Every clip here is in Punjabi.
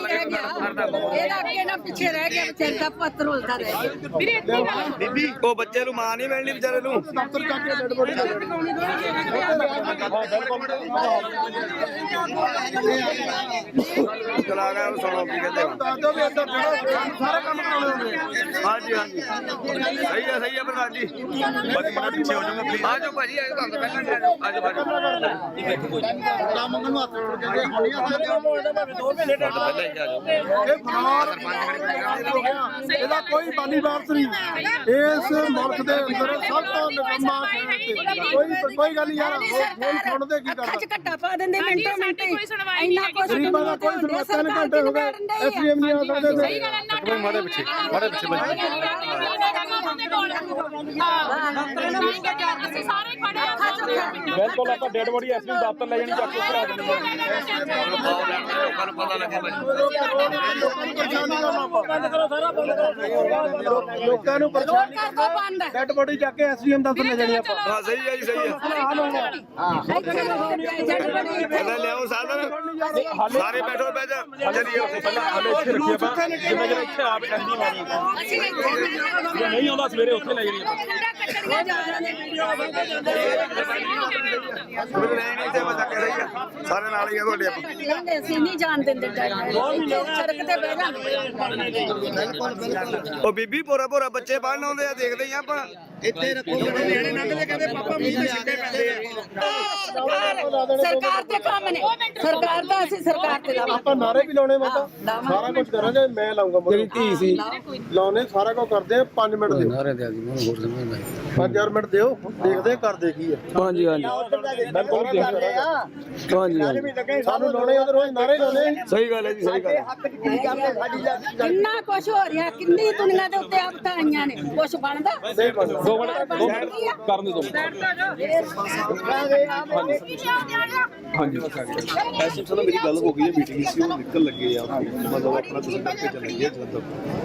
ਇਹਦਾ ਅੱਗੇ ਨਾ ਪਿੱਛੇ ਰਹਿ ਗਿਆ ਵਿਚਾਰੇ ਦਾ ਪੱਤ ਰੋਲਦਾ ਰਹਿ ਗਿਆ ਉਹ ਬੱਚੇ ਨੂੰ ਮਾਂ ਨਹੀਂ ਮਿਲਣੀ ਵਿਚਾਰੇ ਨੂੰ। ਦਫ਼ਤਰ ਚੱਕ ਕੇ ਡੈਡ ਬੋਡੀ ਚਲਾ ਗਿਆ ਸੁਣੋ ਕੀ ਕਹਿੰਦੇ ਹੋ। ਵੀ ਇੱਧਰ ਜਿਹੜਾ ਕੰਮ ਕਰਾਉਣੇ ਹੁੰਦੇ ਹਾਂਜੀ ਹਾਂਜੀ। ਸਹੀ ਹੈ ਸਹੀ ਹੈ ਪ੍ਰਧਾਨ ਜੀ। ਬਸ ਮਾੜਾ ਪਿੱਛੇ ਹੋ ਜਾਊਗਾ ਪਲੀਜ਼ ਆਜੋ ਭਾਜੀ ਆਜੋ ਤੁਹਾਨੂੰ ਪਹਿਲਾਂ ਆਜੋ ਆਜੋ ਭਾਜੀ ਕੰਮ ਨੂੰ ਹੱਥ ਜੋੜ ਕੇ ਨਹੀਂ ਆ ਸਕਦੇ ਦੋ ਮਹੀਨੇ ਡਾਕਟਰ ਪਹਿਲਾਂ ਹੀ ਇਹ ਗਿਆ ਇਹਦਾ ਕੋਈ ਬਾਨੀ ਵਾਰਸ ਨਹੀਂ। ਇਸ ਮੁਲਕ ਦੇ ਅੰਦਰ ਸਭ ਤੋਂ ਨਿਕੰਮਾ ਕੋਈ ਕੋਈ ਗੱਲ ਨਹੀਂ ਯਾਰ ਫੋਨ ਸੁਣਦੇ ਕੀ ਅੱਖਾਂ ਕਰਦਾ 'ਚ ਘੱਟਾ ਪਾ ਦਿੰਦੇ ਹਾਂਜੀ, ਮਿੰਟੋ ਮਿੰਟ ਸਾਡੀ ਕੋਈ ਸੁਣਵਾਈ ਇੰਨਾ ਨਹੀਂ ਕੁਛ ਗਰੀਬਾਂ ਦਾ ਕੋਈ ਸੁਣਵਾਈ ਤਿੰਨ ਘੰਟੇ ਹੋ ਗਏ? ਐਸਡੀਐਮ ਨਹੀਂ ਆ? ਸਕਦੇ ਸਹੀ ਤੇ। ਗੱਲ ਹੈ ਨਾ ਮਾੜੇ ਪਿੱਛੇ ਮਾੜੇ ਪਿੱਛੇ ਅਸੀਂ ਸਾਰੇ ਖੜੇ ਆ ਬਿਲਕੁਲ ਆਪਾਂ ਡੈਡ ਬੋਡੀ ਐਸਪੀ ਦਫ਼ਤਰ ਲੈ ਜਾਣੀ ਚੱਕ ਕੇ ਭਰਾ ਲੋਕਾਂ ਨੂੰ ਪਤਾ ਲੱਗੇ ਭਾਜੀ ਲੋਕਾਂ ਨੂੰ ਪਰੇਸ਼ਾਨ ਕਰ ਦੋ ਬੰਦ ਡੈਡ ਬੋਡੀ ਚੱਕ ਕੇ ਐਸਡੀਐਮ ਦਫ਼ਤਰ ਲੈ ਜਾਣੀ ਆਪਾਂ। ਹਾਂ ਸਹੀ ਹੈ ਜੀ ਸਹੀ ਹੈ। ਕਹਿੰਦਾ ਲਿਆਓ ਸਾਧਨ। ਸਾਰੇ ਬੈਠੋ ਜਾ। ਚਲੀਏ ਉੱਥੇ। ਪਹਿਲਾਂ ਹਲੇ ਇੱਥੇ ਰੱਖੀ ਆਪਾਂ। ਜਿੰਨਾ ਜਿਹੜਾ ਇੱਥੇ ਆਪ ਐਂਡੀ ਮਾਰੀ ਨਹੀਂ ਆਉਂਦਾ ਸਵੇਰੇ ਉੱਥੇ ਲੈ ਜਾਣੀ ਆਪਾਂ। ਜਾ ਇੱਥੇ ਆ ਸਾਰੇ ਨਾਲ ਹੀ ਆ ਤੁਹਾਡੇ ਆਪਾਂ ਕਹਿੰਦੇ ਅਸੀਂ ਨਹੀਂ ਜਾਣ ਦਿੰਦੇ ਡਰ ਸੜਕ ਤੇ ਬਹਿ ਜਾਂਦੇ ਉਹ ਬੀਬੀ ਪੋਰਾ ਪੋਰਾ ਬੱਚੇ ਪੜਨ ਆਉਂਦੇ ਆ। ਦੇਖਦੇ ਹੀ ਆ ਆਪਾਂ ਸਰਕਾਰ ਦੇ ਕੰਮ ਨੇ। ਸਰਕਾਰ ਦਾ ਅਸੀਂ ਸਰਕਾਰ ਤੇ ਲਾਵਾਂ ਆਪਾਂ ਨਾਰੇ ਵੀ ਲਾਉਣੇ ਮਾਤਾ। ਸਾਰਾ ਕੁਝ ਕਰਾਂਗੇ ਮੈਂ ਲਾਉਂਗਾ ਮੇਰੀ ਧੀ ਸੀ। ਲਾਉਣੇ ਸਾਰਾ ਕੁਝ ਕਰਦੇ ਆ 5 ਮਿੰਟ ਦਿਓ। ਨਾਰੇ ਦੇ ਦੀ ਮੈਨੂੰ ਹੋਰ ਸਮਝ ਨਹੀਂ 5000 ਮਿੰਟ ਦਿਓ ਦੇਖਦੇ ਆ ਕਰਦੇ ਕੀ ਆ। ਹਾਂਜੀ ਹਾਂਜੀ। ਬਿਲਕੁਲ ਦੇਖਦੇ ਆ ਹਾਂਜੀ ਹਾਂਜੀ। ਸਾਨੂੰ ਲਾਉਣੇ ਉਧਰ ਰੋਜ਼ ਨਾਰੇ ਲਾਉਣੇ ਸਹੀ ਗੱਲ ਹੈ ਜੀ ਸਹੀ ਗੱਲ ਹੈ ਕਿੰਨਾ ਕੁਛ ਹੋ ਰਿਹਾ ਕਿੰਨੀ ਦੁਨੀਆ ਦੇ ਉੱਤੇ ਆਫਤਾਂ ਆਈਆਂ ਨੇ ਕੁਛ ਬਣਦਾ? ਦੋ ਮਿੰਟ ਦੋ ਮਿੰਟ। ਕਰਨ ਦੇ ਦੋ ਐਸਐਮ ਸਾਹਿਬ ਨਾਲ ਮੇਰੀ ਗੱਲ ਹੋ ਗਈ ਹੈ ਮੀਟਿੰਗ ਸੀ ਉਹ ਨਿਕਲ ਲੱਗੇ ਆ। ਮਤਲਬ ਆਪਣਾ ਤੁਸੀਂ ਕਰਕੇ ਚੱਲੇ ਗਏ ਜਲੰਧਰ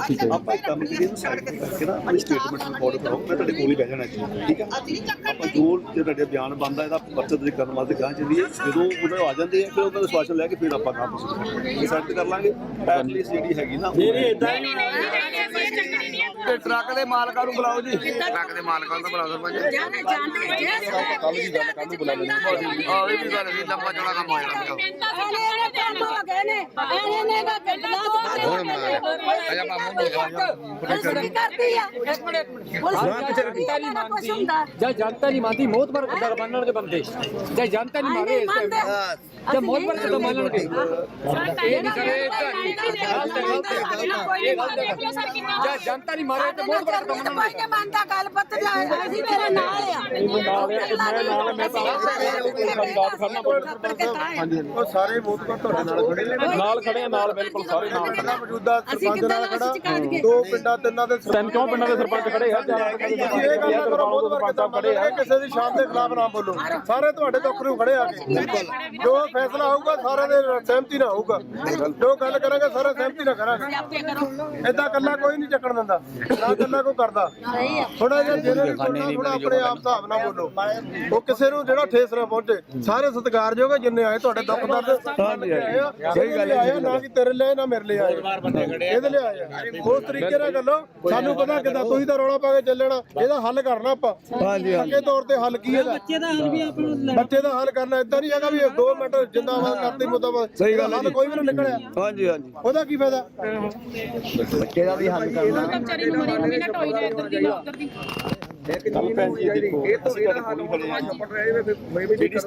ਠੀਕ ਹੈ। ਆਪਾਂ ਇੱਕ ਕੰਮ ਕਰੀਏ ਨਾ ਸਾਈਡ ਤੇ ਕਰਕੇ ਨਾ ਆਪਣੀ ਸਟੇਟਮੈਂਟ ਰਿਕਾਰਡ ਕਰੋ ਮੈਂ ਤੁਹਾਡੇ ਕੋਲ ਹੀ ਬਹਿ ਜਾਣਾ ਜੀ। ਠੀਕ ਹੈ। ਆਪਾਂ ਜੋ ਜੇ ਤੁਹਾਡੇ ਬਿਆਨ ਬੰਦਾ ਇਹਦਾ ਪਰਚਾ ਦੇ ਕਰਨ ਵਾਸਤੇ ਗਾਂ ਚੱਲੀਏ। ਜਦੋਂ ਉਹਦੇ ਆ ਜਾਂਦੇ ਆ ਫਿਰ ਉਹਨਾਂ ਦਾ ਸਵਾਸ਼ਨ ਲੈ ਕੇ ਫਿਰ ਆਪਾਂ ਕੰਮ ਸ਼ੁਰੂ ਇਹ ਸਾਈਡ ਤੇ ਕਰ ਲਾਂਗੇ। ਐਟਲੀਸਟ ਜਿਹੜੀ ਹੈਗੀ ਨਾ ਨਹੀਂ ਨਹੀਂ ਇਦਾਂ ਨਹੀਂ ਨਹੀਂ ਨਹੀਂ ਕੋਈ ਚੱਕਰ ਨਹੀਂ ਹੈ ਤੇ ਟਰੱਕ ਦੇ ਮਾਲਕਾਂ ਨੂੰ ਬੁਲਾਓ ਜੀ ਟਰੱਕ ਦੇ ਮਾਲਕਾਂ ਨੂੰ ਬੁਲਾਓ ਸਰਪੰਚ ਜਾਣੇ ਜਾਣਦੇ ਜੇ ਕੱਲ ਦੀ ਗੱਲ ਕੱਲ ਨੂੰ ਬੁਲਾ ਲੈਣਾ ਆਹ ਇਹ ਵੀ ਗੱਲ ਸੀ ਲੰਬਾ ਚੌੜਾ ਕੰਮ ਹੋ ਜਾਣਾ ਇਹਨੇ ਇਹਨੇ ਕੰਮ ਹੋ ਗਏ ਨੇ ਇਹਨੇ ਨੇ ਨਾ ਗੱਲਾਂ ਹੁਣ ਅਜਾ ਮਾਮੂ ਪੁਲਿਸ ਕੀ ਕਰਦੀ ਆ ਇੱਕ ਮਿੰਟ ਇੱਕ ਮਿੰਟ ਪੁਲਿਸ ਜਨਤਾ ਨਹੀਂ ਮੰਨਦੀ ਜਾਂ ਜਨਤਾ ਨਹੀਂ ਮੰਨਦੀ ਮੌਤ ਪਰ ਕਿੱਦਾਂ ਮੰਨਣਗੇ ਬੰਦੇ ਜੇ ਜਨਤਾ ਨਹੀਂ ਮੰਨੇ ਇਸ time ਤੇ ਮੌਤ ਪਰ ਕਿੱਦਾਂ ਮੰਨਣਗੇ ਇਹ ਨਹੀਂ ਕਰੇ ਸਰ ਕਿੰਨਾ ਜੇ ਜਨਤਾ ਨਹੀਂ ਮਾਰੇ ਤੇ ਮੌਤ ਪਰ ਕਿੱਦਾਂ ਮੰਨਣਗੇ ਕੋਈ ਨਹੀਂ ਮੰਨਦਾ ਗੱਲ ਪੱਤ ਅਸੀਂ ਤੇਰੇ ਨਾਲ ਆ ਨਾਲ ਹੈ, ਮੈਂ ਨਾਲ ਹੈ, ਮੈਂ ਤਾਂ ਆਪ ਰਾਤ ਖੜਨਾ ਹਾਂਜੀ ਉਹ ਸਾਰੇ ਵੋਟ ਤੁਹਾਡੇ ਨਾਲ ਖੜੇ ਨੇ। ਨਾਲ ਖੜੇ ਆ ਨਾਲ ਬਿਲਕੁਲ ਸਾਰੇ ਨਾਲ। ਖੜੇ ਆ। ਮੌਜੂਦਾ ਅਸੀਂ ਸਰਪੰਚ ਕਿੱਦਾਂ ਨਾਲ ਲਾਸ਼ ਚੁਕਾ ਖੜਾ ਦਈਏ? ਦੋ ਪਿੰਡਾਂ ਤਿੰਨਾਂ ਦੇ ਤਿੰਨ ਕਿਉਂ ਪਿੰਡਾਂ ਦੇ ਸਰਪੰਚ ਖੜੇ ਆ ਚਾਰ ਪਿੰਡਾਂ ਦੇ ਇਹ ਗੱਲ ਨਾ ਕਰੋ ਬਹੁਤ ਵਾਰ ਸਰਪੰਚ ਸਾਹਿਬ ਖੜੇ ਆ। ਕਿਸੇ ਦੀ ਸ਼ਾਨ ਦੇ ਖਿਲਾਫ ਨਾ ਬੋਲੋ। ਸਾਰੇ ਤੁਹਾਡੇ ਦੁੱਖ ਨੂੰ ਖੜੇ ਆ ਕੇ। ਜੋ ਫੈਸਲਾ ਹੋਊਗਾ ਸਾਰੇ ਦੇ ਸਹਿਮਤੀ ਨਾਲ ਹੋਊਗਾ। ਜੋ ਗੱਲ ਕਰਾਂਗੇ ਸਾਰੇ ਸਹਿਮਤੀ ਨਾਲ ਕਰਾਂਗੇ। ਏਦਾਂ ਕੱਲਾ ਕੋਈ ਨਹੀਂ ਚੱਕਣ ਦਿੰਦਾ। ਨਾ ਕੱਲਾ ਕੋਈ ਕਰਦਾ। ਸਹੀ ਆ ਥੋੜਾ ਜਿਹਾ ਜਿਹੜੇ ਵੀ ਬੋਲਣਾ ਥੋੜਾ ਆਪਣੇ ਆਪ ਹਿਸਾਬ ਨਾਲ ਬੋਲੋ। ਉਹ ਕਿਸੇ ਨੂੰ ਜਿਹੜਾ ਠੇਸ ਨਾ ਪਹੁੰਚੇ ਸਾਰੇ ਸਤਿਕਾਰਯੋਗ ਆ ਜਿੰਨੇ ਆਏ ਤੁਹਾਡੇ ਦੁੱਖ ਦਰਦ ਸਹੀ ਗੱਲ ਹੈ ਨਾ ਕਿ ਤੇਰੇ ਲਈ ਨਾ ਮੇਰੇ ਲਈ ਆਏ ਇਹਦੇ ਲਈ ਆਏ। ਉਸ ਤਰੀਕੇ ਨਾਲ ਗੱਲੋ ਸਾਨੂੰ ਪਤਾ ਕਿਦਾਂ ਤੁਸੀਂ ਤਾਂ ਰੌਲਾ ਪਾ ਕੇ ਚੱਲਣਾ ਇਹਦਾ ਹੱਲ ਕਰਨਾ ਆਪਾਂ। ਹਾਂਜੀ ਹਾਂਜੀ। ਤੌਰ ਤੇ ਹੱਲ ਕੀ ਇਹਦਾ? ਬੱਚੇ ਦਾ ਹੱਲ ਵੀ ਆਪਣਾ ਬੱਚੇ ਦਾ ਹੱਲ ਕਰਨਾ ਇਦਾਂ ਨਹੀਂ ਹੈਗਾ ਵੀ 2 ਮਿੰਟ ਜਿੰਦਾਬਾਦ ਕਰਤੀ ਮੁੱਦਾਬਾਦ ਸਹੀ ਗੱਲ ਹੈ ਹੱਲ। ਕੋਈ ਵੀ ਨਹੀਂ ਨਿਕਲਿਆ। ਹਾਂਜੀ ਹਾਂਜੀ। ਉਹਦਾ ਕੀ ਫਾਇਦਾ? ਵਿਚਾਰੀ ਨੂੰ ਮਰੀ ਨੂੰ ਵੀ ਨਾ ਇੱਧਰ ਦੀ ਨਾ ਉੱਧਰ ਦੀ।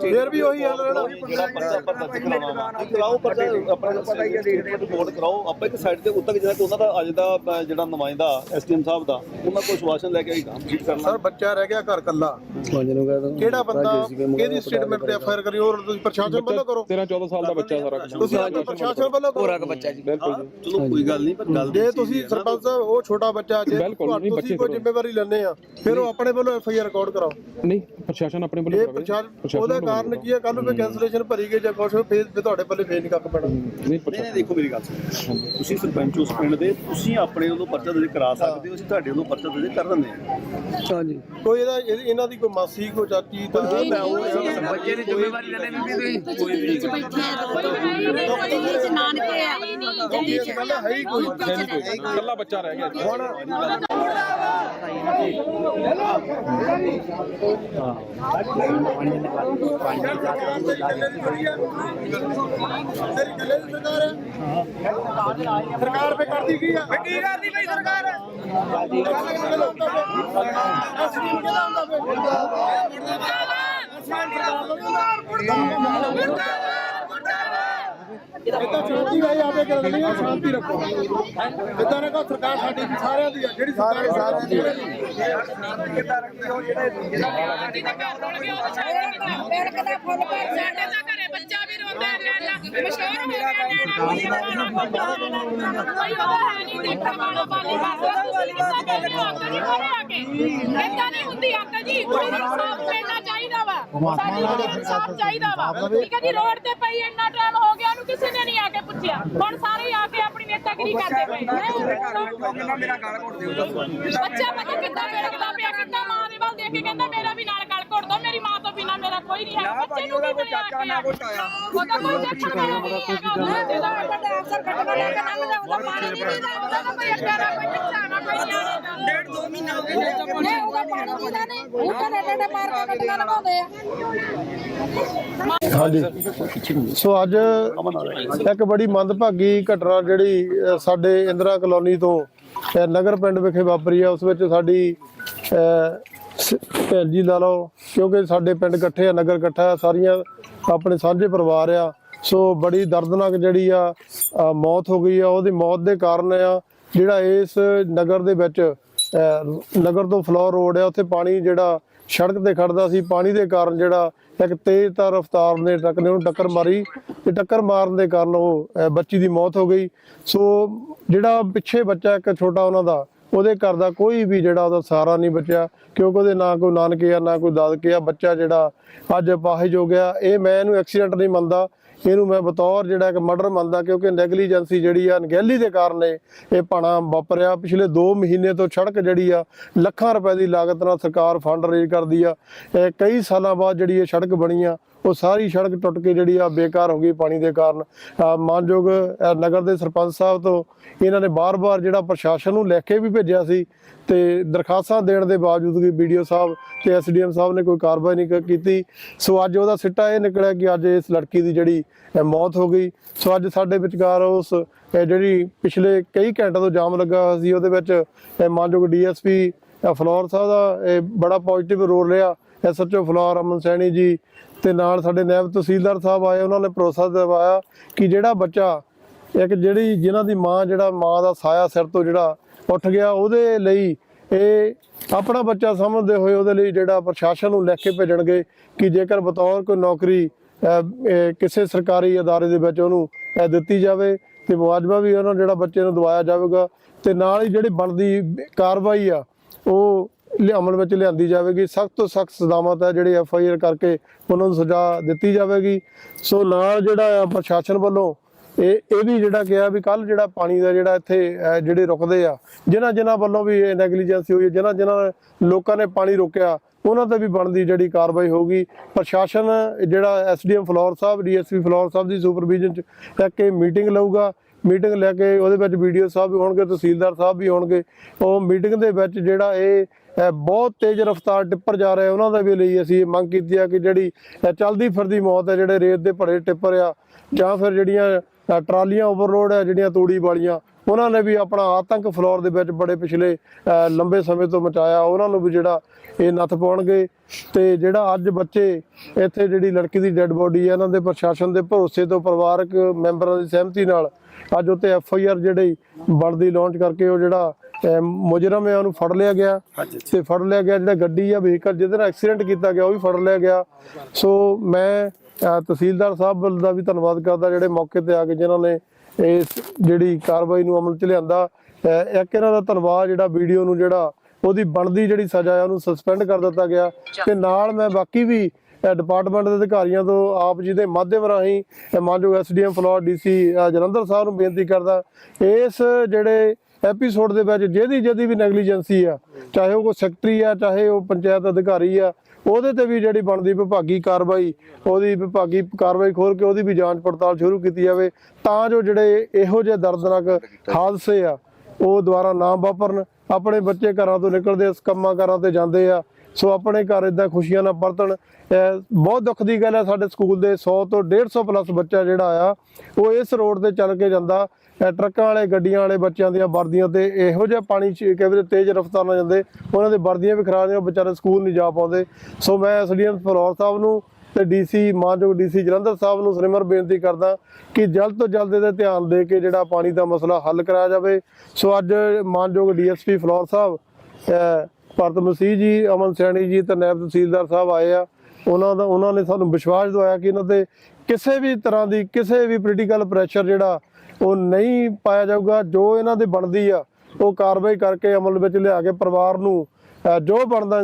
ਫਿਰ ਵੀ ਉਹੀ ਹਾਲ ਰਹਿਣਾ ਜਿਹੜਾ ਪਰਚਾ ਆਪਾਂ ਦਰਜ ਕਰਾਉਣਾ ਵਾ ਤੁਸੀਂ ਕਰਾਓ ਪਰਚਾ ਆਪਣਾ ਪਤਾ ਹੀ ਹੈ ਰਿਪੋਰਟ ਕਰਾਓ। ਆਪਾਂ ਇੱਕ ਸਾਈਡ ਤੇ ਉੱਤਰ ਜਿਹੜਾ ਕਿ ਉਹਨਾਂ ਦਾ ਅੱਜ ਦਾ ਅਹ, ਜਿਹੜਾ ਨੁਮਾਇੰਦਾ ਐਸਡੀਐਮ ਸਾਹਿਬ ਦਾ ਉਹਨਾਂ ਕੋਲ ਸ਼ਵਾਸਨ ਲੈ ਕੇ ਹੀ ਕੰਮ ਠੀਕ ਕਰਨਾ। ਸਰ ਬੱਚਾ ਰਹਿ ਗਿਆ ਘਰ ਕੱਲਾ ਕਿਹੜਾ ਬੰਦਾ ਕਿਹਦੀ ਸਟੇਟਮੈਂਟ ਤੇ ਐਫਆਈਆਰ ਕਰੀ ਹੋਰ ਤੁਸੀਂ ਪ੍ਰਸ਼ਾਸਨ ਵੱਲੋਂ ਕਰੋ। 13 14 ਸਾਲ ਦਾ ਬੱਚਾ ਸਾਰਾ ਕੁਝ ਤੁਸੀਂ ਅੱਜ ਪ੍ਰਸ਼ਾਸਨ ਵੱਲੋਂ ਕਰੋ। ਬਿਲਕੁਲ ਜੀ। ਚਲੋ ਕੋਈ ਗੱਲ ਨਹੀਂ ਪਰ ਗੱਲ ਜੇ ਤੁਸੀਂ ਸਰਪੰਚ ਸਾਹਿਬ ਉਹ ਛੋਟਾ ਬੱਚਾ ਜੇ ਤੁਸੀਂ ਕੋਈ। ਜ਼ਿੰਮੇਵਾਰੀ ਲੈਣੇ ਆ ਫਿਰ ਉਹ ਆਪਣੇ ਵੱਲੋਂ ਐਫਆਈਆਰ ਰਿਕਾਰਡ ਕਰਾਓ। ਨਹੀਂ ਪ੍ਰਸ਼ਾਸਨ ਆਪਣੇ ਵੱਲੋਂ ਇਹ ਕਰਾਵੇ। ਪ੍ਰਸ਼ਾਸਨ ਉਹਦਾ ਕਾਰਨ ਕੀ ਹੈ? ਕੱਲ ਨੂੰ ਫੇ ਕੈਂਸਲੇਸ਼ਨ ਭਰੀ ਗਈ ਜਾਂ ਕੁਛ ਫੇਰ ਤੁਹਾਡੇ ਪੱਲੇ ਫੇਰ ਨਹੀਂ ਕੱਖ ਪੈਣਾ। ਨਹੀਂ ਨਹੀਂ ਨਹੀਂ ਪ੍ਰਸ਼ਾਸਨ ਦੇਖੋ ਮੇਰੀ ਗੱਲ ਸੁਣੋ। ਤੁਸੀਂ ਸਰਪੰਚ ਉਸ ਪਿੰਡ ਦੇ ਤੁਸੀਂ ਆਪਣੇ ਵੱਲੋਂ ਪਰਚਾ ਦਰਜ ਕਰਾ ਸਕਦੇ ਹੋ ਅਸੀਂ ਤੁਹਾਡੇ ਵੱਲੋਂ ਪਰਚਾ ਦਰਜ ਕਰ ਦਿੰਦੇ ਹਾਂ। ਕੋਈ ਇਹਦਾ ਇਹਦੀ- ਇਹਨਾਂ ਦੀ ਕੋਈ ਮਾਸੀ ਕੋਈ ਚਾਚੀ ਤਾਂ ਮੈਂ ਉਹ ਬੱਚੇ ਦੀ ਜ਼ਿੰਮੇਵਾਰੀ ਲੈਣੇ ਵੀ ਤੁਸੀਂ। ਵਿੱਚ ਬੈਠੇ ਆ। ਦਿੱਲੀ ਚ ਨਾਨਕੇ ਆ। ਦਿੱਲੀ ਚ ਗੱਲ ਹੈ ਹੀ ਕੋਈ ਇਕੱਲਾ ਬੱਚਾ ਰਹਿ ਗਿਆ। ਜੀ। ਤੇਰੀ ਸਰਕਾਰ ਹੈ ਸਰਕਾਰ ਕਰਦੀ ਕੀ ਆ ਕੀ ਕਰਦੀ ਬਈ ਸਰਕਾਰ ਅਸਲੀਮ ਕਿਹਦਾ ਹੁੰਦਾ ਇਦਾਂ ਸ਼ਾਂਤੀ ਰਾਈ ਆਪੇ ਕਰ ਲੈਣੀ ਆ ਸ਼ਾਂਤੀ ਰੱਖੋ। ਇਦਾਂ ਨਾ ਕਹੋ ਸਰਕਾਰ ਸਾਡੀ ਵੀ ਸਾਰਿਆਂ ਦੀ ਆ ਜਿਹੜੀ ਸਰਕਾਰ ਸਾਰਿਆਂ ਦੀ ਕਦਾ ਫੁੱਲ ਪਰ ਸਾਡੇ ਤਾਂ ਘਰੇ ਹੋ ਗਿਆ ਨੈਣਾ ਕੋਈ ਉਹਦਾ ਹੈ ਨਹੀਂ ਦੇਖਣ ਵਾਲਾ ਬਾਲੀ ਨਹੀਂ ਹੁੰਦੀ ਅੰਕਲ ਜੀ ਕੋਈ ਇਨਸਾਫ ਮਿਲਣਾ ਚਾਹੀਦਾ ਵਾ ਸਾਡੀ ਇਨਸਾਫ ਚਾਹੀਦਾ ਵਾ ਠੀਕ ਹੈ ਜੀ ਰੋਡ ਤੇ ਪਈ ਇੰਨਾ ਟਾਈਮ ਹੋ ਗਿਆ ਉਹਨੂੰ ਕਿਸੇ ਨੇ ਨਹੀਂ ਆ ਕੇ ਪੁੱਛਿਆ ਹੁਣ ਸਾਰੇ ਆ ਕੇ ਆਪਣੀ ਨੇਤਾਗਿਰੀ ਕਰਦੇ ਪਏ ਬੱਚਾ ਪਤਾ ਕਿੱਦਾਂ ਵੇਖਦਾ ਪਿਆ ਕਿੱਦਾਂ ਮਾਂ ਦੇ ਵੱਲ ਦੇਖ ਕੇ ਕਹਿੰਦਾ, ਮੇਰਾ ਮੇਰੀ ਮਾਂ ਤੋਂ ਬਿਨਾ ਮੇਰਾ ਕੋਈ ਨਹੀਂ ਹੈ ਬੱਚੇ ਨੂੰ ਵੀ ਕੋਈ ਚਾਚਾ ਨਾ ਕੋਈ ਤਾਇਆ। ਉਹਦਾ ਕੋਈ ਦੇਖਣ ਵਾਲਾ ਨਹੀਂ ਹੈਗਾ ਉਹਦਾ ਜਿਹਦਾ ਵੱਡਾ ਅਫਸਰ ਕੱਟਣਾ ਲੈ ਕੇ ਲੰਘਦਾ ਉਹਦਾ ਪਾਣੀ ਨਹੀਂ ਪੀਦਾ ਉਹਦਾ ਤਾਂ ਕੋਈ ਅੱਡਾ ਨਾ ਕੋਈ ਬੱਚਾ ਨਾ ਕੋਈ ਨਿਆਣਾ ਨਾ ਡੇਢ ਦੋ ਮਹੀਨਾ ਹੋ ਗਏ ਨਹੀਂ ਉਹਦਾ ਪਾਣੀ ਪੀਦਾ ਨਹੀਂ। ਉਹ ਤਾਂ ਡੇਡੇ ਡੇ ਮਾਰ ਕੇ ਕੱਟਣਾ ਲਗਾਉਂਦੇ ਆ। ਹਾਂਜੀ। ਸੋ ਅੱਜ ਇੱਕ ਬੜੀ ਮੰਦਭਾਗੀ ਘਟਨਾ ਜਿਹੜੀ ਸਾਡੇ ਇੰਦਰਾ ਕਲੋਨੀ ਤੋਂ ਨਗਰ ਪਿੰਡ ਵਿਖੇ ਵਾਪਰੀ ਆ। ਉਸ ਵਿੱਚ ਸਾਡੀ ਅ, ਸ- ਭੈਣ ਲਾ ਲਓ ਕਿਉਂਕਿ ਸਾਡੇ ਪਿੰਡ ਇਕੱਠੇ ਆ ਨਗਰ ਇਕੱਠਾ ਸਾਰੀਆਂ ਆਪਣੇ ਸਾਂਝੇ ਪਰਿਵਾਰ ਆ। ਸੋ ਬੜੀ ਦਰਦਨਾਕ ਜਿਹੜੀ ਆ ਮੌਤ ਹੋ ਗਈ ਆ ਉਹਦੀ ਮੌਤ ਦੇ ਕਾਰਨ ਆ ਜਿਹੜਾ ਇਸ ਨਗਰ ਦੇ ਵਿੱਚ ਨਗਰ ਤੋਂ ਫਲੋਰ ਰੋਡ ਆ ਉੱਥੇ ਪਾਣੀ ਜਿਹੜਾ ਸੜਕ ਤੇ ਖੜਦਾ ਸੀ ਪਾਣੀ ਦੇ ਕਾਰਨ ਜਿਹੜਾ ਇੱਕ ਤੇਜ਼ ਤਰ ਰਫ਼ਤਾਰ ਨੇ ਟਰੱਕ ਨੇ ਉਹਨੂੰ ਟੱਕਰ ਮਾਰੀ ਤੇ ਟੱਕਰ ਮਾਰਨ ਦੇ ਕਾਰਨ ਉਹ ਬੱਚੀ ਦੀ ਮੌਤ ਹੋ ਗਈ। ਸੋ ਜਿਹੜਾ ਪਿੱਛੇ ਬੱਚਾ ਇੱਕ ਛੋਟਾ ਉਹਨਾਂ ਦਾ ਉਹਦੇ ਘਰ ਦਾ ਕੋਈ ਵੀ ਜਿਹੜਾ ਉਹਦਾ ਸਹਾਰਾ ਨਹੀਂ ਬਚਿਆ, ਕਿਉਂਕਿ ਉਹਦੇ ਨਾ ਕੋਈ ਨਾਨਕੇ ਆ, ਨਾ ਕੋਈ ਦਾਦਕੇ ਆ, ਬੱਚਾ ਜਿਹੜਾ ਅੱਜ ਅਪਾਹਿਜ ਹੋ ਗਿਆ, ਇਹ ਮੈਂ ਇਹਨੂੰ ਐਕਸੀਡੈਂਟ ਨਹੀਂ ਮੰਨਦਾ, ਇਹਨੂੰ ਮੈਂ ਬਤੌਰ ਜਿਹੜਾ ਇੱਕ ਮਰਡਰ ਮੰਨਦਾ, ਕਿਉਂਕਿ ਨੈਗਲੀਜੈਂਸੀ ਜਿਹੜੀ ਆ, ਅਣਗਹਿਲੀ ਦੇ ਕਾਰਨ ਇਹ ਇਹ ਪਾਣਾ ਵਾਪਰਿਆ। ਪਿਛਲੇ 2 ਮਹੀਨੇ ਤੋਂ ਸੜਕ ਜਿਹੜੀ ਆ, ਲੱਖਾਂ ਰੁਪਏ ਦੀ ਲਾਗਤ ਨਾਲ ਸਰਕਾਰ ਫੰਡ ਰੇਜ਼ ਕਰਦੀ ਆ। ਇਹ ਕਈ ਸਾਲਾਂ ਬਾਅਦ ਜਿਹੜੀ ਇਹ ਸੜਕ ਬਣੀ ਆ ਉਹ ਸਾਰੀ ਸੜਕ ਟੁੱਟ ਕੇ ਜਿਹੜੀ ਆ ਬੇਕਾਰ ਹੋ ਗਈ ਪਾਣੀ ਦੇ ਕਾਰਨ। ਮਾਨਯੋਗ ਨਗਰ ਦੇ ਸਰਪੰਚ ਸਾਹਿਬ ਤੋਂ ਇਹਨਾਂ ਨੇ ਬਾਰ-ਬਾਰ ਜਿਹੜਾ ਪ੍ਰਸ਼ਾਸਨ ਨੂੰ ਲੈ ਕੇ ਵੀ ਭੇਜਿਆ ਸੀ ਤੇ ਦਰਖਾਸਤਾਂ ਦੇਣ ਦੇ ਬਾਵਜੂਦ ਵੀ ਵੀਡੀਓ ਸਾਹਿਬ ਤੇ ਐਸਡੀਐਮ ਸਾਹਿਬ ਨੇ ਕੋਈ ਕਾਰਵਾਈ ਨਹੀਂ ਕੀਤੀ। ਸੋ ਅੱਜ ਉਹਦਾ ਸਿੱਟਾ ਇਹ ਨਿਕਲਿਆ ਕਿ ਅੱਜ ਇਸ ਲੜਕੀ ਦੀ ਜਿਹੜੀ ਮੌਤ ਹੋ ਗਈ। ਸੋ ਅੱਜ ਸਾਡੇ ਵਿਚਕਾਰ ਉਸ ਜਿਹੜੀ ਪਿਛਲੇ ਕਈ ਘੰਟਿਆਂ ਤੋਂ ਜਾਮ ਲੱਗਾ ਹੋਇਆ ਸੀ, ਉਹਦੇ ਵਿੱਚ ਅਹ ਮਾਨਯੋਗ ਡੀਐਸਪੀ ਫਲੋਰ ਸਾਹਿਬ ਦਾ ਇਹ ਬੜਾ ਪੋਜ਼ਿਟਿਵ ਰੋਲ ਰਿਹਾ। ਐਸਐਚਓ ਫਲੋਰ, ਅਮਨ ਸੈਣੀ ਜੀ ਤੇ ਨਾਲ ਸਾਡੇ ਨਾਇਬ ਤਹਿਸੀਲਦਾਰ ਸਾਹਿਬ ਆਏ, ਉਹਨਾਂ ਨੇ ਭਰੋਸਾ ਦਿਵਾਇਆ ਕਿ ਜਿਹੜਾ ਬੱਚਾ, ਇੱਕ ਜਿਹੜੀ ਜਿਨ੍ਹਾਂ ਦੀ ਮਾਂ, ਜਿਹੜਾ ਮਾਂ ਦਾ ਸਾਇਆ ਸਿਰ ਤੋਂ ਜਿਹੜਾ ਉੱਠ ਗਿਆ, ਉਹਦੇ ਲਈ ਇਹ ਆਪਣਾ ਬੱਚਾ ਸਮਝਦੇ ਹੋਏ ਉਹਦੇ ਲਈ ਜਿਹੜਾ ਪ੍ਰਸ਼ਾਸਨ ਨੂੰ ਲਿਖ ਕੇ ਭੇਜਣਗੇ ਕਿ ਜੇਕਰ ਬਤੌਰ ਕੋਈ ਨੌਕਰੀ ਕਿਸੇ ਸਰਕਾਰੀ ਅਦਾਰੇ ਦੇ ਵਿੱਚ ਉਹਨੂੰ ਦਿੱਤੀ ਜਾਵੇ, ਤੇ ਮੁਆਵਜ਼ਾ ਵੀ ਉਹਨਾਂ ਜਿਹੜਾ ਬੱਚੇ ਨੂੰ ਦਵਾਇਆ ਜਾਵੇਗਾ, ਤੇ ਨਾਲ ਹੀ ਜਿਹੜੀ ਬਣਦੀ ਕਾਰਵਾਈ ਆ, ਉਹ ਅਮਲ ਵਿੱਚ ਲਿਆਂਦੀ ਜਾਵੇਗੀ। ਸਖਤ ਤੋਂ ਸਖਤ ਸਜ਼ਾਵਾਂ ਹੈ ਜਿਹੜੇ ਐਫ ਆਈ ਆਰ ਕਰਕੇ ਉਹਨਾਂ ਨੂੰ ਸਜ਼ਾ ਦਿੱਤੀ ਜਾਵੇਗੀ। ਸੋ ਨਾਲ ਜਿਹੜਾ ਪ੍ਰਸ਼ਾਸਨ ਵੱਲੋਂ ਇਹ ਇਹ ਵੀ ਜਿਹੜਾ ਕਿਹਾ ਵੀ ਕੱਲ ਜਿਹੜਾ ਪਾਣੀ ਦਾ ਜਿਹੜਾ ਇੱਥੇ ਜਿਹੜੇ ਰੁਕਦੇ ਆ, ਜਿਨ੍ਹਾਂ ਜਿਨ੍ਹਾਂ ਵੱਲੋਂ ਵੀ ਇਹ ਨੈਗਲੀਜੈਂਸੀ ਹੋਈ ਹੈ, ਜਿਨ੍ਹਾਂ ਜਿਨ੍ਹਾਂ ਲੋਕਾਂ ਨੇ ਪਾਣੀ ਰੋਕਿਆ, ਉਹਨਾਂ ਤੇ ਵੀ ਬਣਦੀ ਜਿਹੜੀ ਕਾਰਵਾਈ ਹੋਊਗੀ। ਪ੍ਰਸ਼ਾਸਨ ਜਿਹੜਾ ਐਸਡੀਐਮ ਫਲੋਰ ਸਾਹਿਬ ਡੀਐਸਪੀ ਫਲੋਰ ਸਾਹਿਬ ਦੀ ਸੁਪਰਵਿਜ਼ਨ ਚ ਇੱਕ ਮੀਟਿੰਗ ਲਊਗਾ। ਮੀਟਿੰਗ ਲੈ ਕੇ ਉਹਦੇ ਵਿੱਚ ਵੀਡੀਓ ਸਾਹਿਬ ਵੀ ਹੋਣਗੇ, ਤਹਿਸੀਲਦਾਰ ਸਾਹਿਬ ਵੀ ਹੋਣਗੇ। ਉਹ ਮੀਟਿੰਗ ਦੇ ਵਿੱਚ ਜਿਹੜਾ ਇਹ ਬਹੁਤ ਤੇਜ਼ ਰਫ਼ਤਾਰ ਟਿੱਪਰ ਜਾ ਰਹੇ ਉਹਨਾਂ ਦਾ ਵੀ ਲਈ ਅਸੀਂ ਇਹ ਮੰਗ ਕੀਤੀ ਆ ਕਿ ਜਿਹੜੀ ਅਹ, ਚਲਦੀ ਫਿਰਦੀ ਮੌਤ ਹੈ ਜਿਹੜੇ ਰੇਤ ਦੇ ਭਰੇ ਟਿੱਪਰ ਆ ਜਾਂ ਫਿਰ ਜਿਹੜੀਆਂ ਅਹ, ਟਰਾਲੀਆਂ ਓਵਰਲੋਡ ਆ ਜਿਹੜੀਆਂ ਤੂੜੀ ਵਾਲੀਆਂ ਉਹਨਾਂ ਨੇ ਵੀ ਆਪਣਾ ਆਤੰਕ ਫਲੋਰ ਦੇ ਵਿੱਚ ਬੜੇ ਪਿਛਲੇ ਲੰਬੇ ਸਮੇਂ ਤੋਂ ਮਚਾਇਆ। ਉਹਨਾਂ ਨੂੰ ਵੀ ਜਿਹੜਾ ਇਹ ਨੱਥ ਪਾਉਣਗੇ। ਤੇ ਜਿਹੜਾ ਅੱਜ ਬੱਚੇ ਇੱਥੇ ਜਿਹੜੀ ਲੜਕੀ ਦੀ ਡੈੱਡ ਬੋਡੀ ਹੈ ਇਹਨਾਂ ਦੇ ਪ੍ਰਸ਼ਾਸਨ ਦੇ ਭਰੋਸੇ ਤੋਂ ਪਰਿਵਾਰਕ ਮੈਂਬਰਾਂ ਦੀ ਸਹਿਮਤੀ ਨਾਲ ਅੱਜ ਉੱਤੇ ਐਫ ਆਈ ਆਰ ਜਿਹੜੀ ਬਣਦੀ ਲਾਂਚ ਕਰਕੇ ਉਹ ਜਿਹੜਾ ਮੁਜਰਮ ਹੈ ਉਹਨੂੰ ਫੜ ਲਿਆ ਗਿਆ ਤੇ ਫੜ ਲਿਆ ਗਿਆ ਜਿਹੜਾ ਗੱਡੀ ਆ ਵਹੀਕਲ ਜਿਹਦੇ ਨਾਲ ਐਕਸੀਡੈਂਟ ਕੀਤਾ ਗਿਆ ਉਹ ਵੀ ਫੜ ਲਿਆ ਗਿਆ। ਸੋ ਮੈਂ ਤਹਿਸੀਲਦਾਰ ਸਾਹਿਬ ਦਾ ਵੀ ਧੰਨਵਾਦ ਕਰਦਾ ਜਿਹੜੇ ਮੌਕੇ ਤੇ ਆ ਕੇ ਜਿਨ੍ਹਾਂ ਨੇ ਇਸ ਜਿਹੜੀ ਕਾਰਵਾਈ ਨੂੰ ਅਮਲ ਚ ਲਿਆਂਦਾ। ਇੱਕ ਇਹਨਾਂ ਦਾ ਧੰਨਵਾਦ ਜਿਹੜਾ ਵੀਡੀਓ ਨੂੰ ਜਿਹੜਾ ਉਹਦੀ ਬਣਦੀ ਜਿਹੜੀ ਸਜ਼ਾ ਹੈ ਉਹਨੂੰ ਸਸਪੈਂਡ ਕਰ ਦਿੱਤਾ ਗਿਆ। ਤੇ ਨਾਲ ਮੈਂ ਬਾਕੀ ਵੀ ਡਿਪਾਰਟਮੈਂਟ ਦੇ ਅਧਿਕਾਰੀਆਂ ਤੋਂ ਆਪ ਜੀ ਦੇ ਮਾਧਿਅਮ ਰਾਹੀਂ ਮਾਨਯੋਗ ਐਸਡੀਐਮ ਫਲੋਰ ਡੀਸੀ ਜਲੰਧਰ ਸਾਹਿਬ ਨੂੰ ਬੇਨਤੀ ਕਰਦਾ। ਇਸ ਜਿਹੜੇ ਐਪੀਸੋਡ ਦੇ ਵਿੱਚ ਜਿਹਦੀ ਜਿਹਦੀ ਵੀ ਨੈਗਲੀਜੈਂਸੀ ਆ, ਚਾਹੇ ਉਹ ਕੋਈ ਸੈਕਟਰੀ ਆ, ਚਾਹੇ ਉਹ ਪੰਚਾਇਤ ਅਧਿਕਾਰੀ ਆ, ਉਹਦੇ ਤੇ ਵੀ ਜਿਹੜੀ ਬਣਦੀ ਵਿਭਾਗੀ ਕਾਰਵਾਈ, ਉਹਦੀ ਵਿਭਾਗੀ ਕਾਰਵਾਈ ਖੋਲ ਕੇ ਉਹਦੀ ਵੀ ਜਾਂਚ ਪੜਤਾਲ ਸ਼ੁਰੂ ਕੀਤੀ ਜਾਵੇ, ਤਾਂ ਜੋ ਜਿਹੜੇ ਇਹੋ ਜਿਹੇ ਦਰਦਨਾਕ ਹਾਦਸੇ ਆ, ਉਹ ਦੁਬਾਰਾ ਨਾ ਵਾਪਰਨ। ਆਪਣੇ ਬੱਚੇ ਘਰਾਂ ਤੋਂ ਨਿਕਲਦੇ, ਇਸ ਕੰਮਾਂ ਕਾਰਾਂ ਤੇ ਜਾਂਦੇ ਆ, ਸੋ ਆਪਣੇ ਘਰ ਇਦਾਂ ਖੁਸ਼ੀਆਂ ਨਾਲ ਵਰਤਣ। ਬਹੁਤ ਦੁੱਖ ਦੀ ਗੱਲ ਹੈ ਸਾਡੇ ਸਕੂਲ ਦੇ 100 ਤੋਂ 150 ਪਲੱਸ ਬੱਚਾ ਜਿਹੜਾ ਆ, ਉਹ ਇਸ ਰੋਡ ਤੇ ਚੱਲ ਕੇ ਜਾਂਦਾ। ਟਰੱਕਾਂ ਵਾਲੇ, ਗੱਡੀਆਂ ਵਾਲੇ, ਬੱਚਿਆਂ ਦੀਆਂ ਵਰਦੀਆਂ ਤੇ ਇਹੋ ਜਿਹਾ ਪਾਣੀ ਚ ਤੇਜ਼ ਰਫ਼ਤਾਰ ਨਾਲ ਜਾਂਦੇ, ਉਹਨਾਂ ਦੇ ਵਰਦੀਆਂ ਵੀ ਖਰਾਬ ਨੇ, ਉਹ ਵਿਚਾਰੇ ਸਕੂਲ ਨਹੀਂ ਜਾ ਪਾਉਂਦੇ। ਸੋ ਮੈਂ ਐਸਡੀਐਮ ਫਲੋਰ ਸਾਹਿਬ ਨੂੰ ਤੇ ਡੀਸੀ ਮਾਨਯੋਗ ਡੀਸੀ ਜਲੰਧਰ ਸਾਹਿਬ ਨੂੰ ਸਰਿਮਰ ਬੇਨਤੀ ਕਰਦਾ ਕਿ ਜਲਦ ਤੋਂ ਜਲਦ ਇਹਦੇ ਧਿਆਨ ਦੇ ਕੇ ਜਿਹੜਾ ਪਾਣੀ ਦਾ ਮਸਲਾ ਹੱਲ ਕਰਾਇਆ ਜਾਵੇ। ਸੋ ਅੱਜ ਮਾਨਯੋਗ ਡੀਐਸਪੀ ਫਲੋਰ ਸਾਹਿਬ, ਅਹ, ਭਰਤ ਮਸੀਹ ਜੀ, ਅਮਨ ਸੈਣੀ ਜੀ ਤੇ ਨਾਇਬ ਤਹਿਸੀਲਦਾਰ ਸਾਹਿਬ ਆਏ ਆ। ਉਹਨਾਂ ਦਾ, ਉਹਨਾਂ ਨੇ ਸਾਨੂੰ ਵਿਸ਼ਵਾਸ ਦਵਾਇਆ ਕਿ ਇਹਨਾਂ ਤੇ ਕਿਸੇ ਵੀ ਤਰ੍ਹਾਂ ਦੀ, ਕਿਸੇ ਵੀ ਪੋਲੀਟੀਕਲ ਪ੍ਰੈਸ਼ਰ ਜਿਹੜਾ ਉਹ ਨਹੀਂ ਪਾਇਆ ਜਾਊਗਾ, ਜੋ ਇਹਨਾਂ ਦੇ ਬਣਦੀ ਆ, ਉਹ ਕਾਰਵਾਈ ਕਰਕੇ ਅਮਲ ਵਿੱਚ ਲਿਆ ਕੇ ਪਰਿਵਾਰ ਨੂੰ, ਅਹ ਜੋ ਬਣਦਾ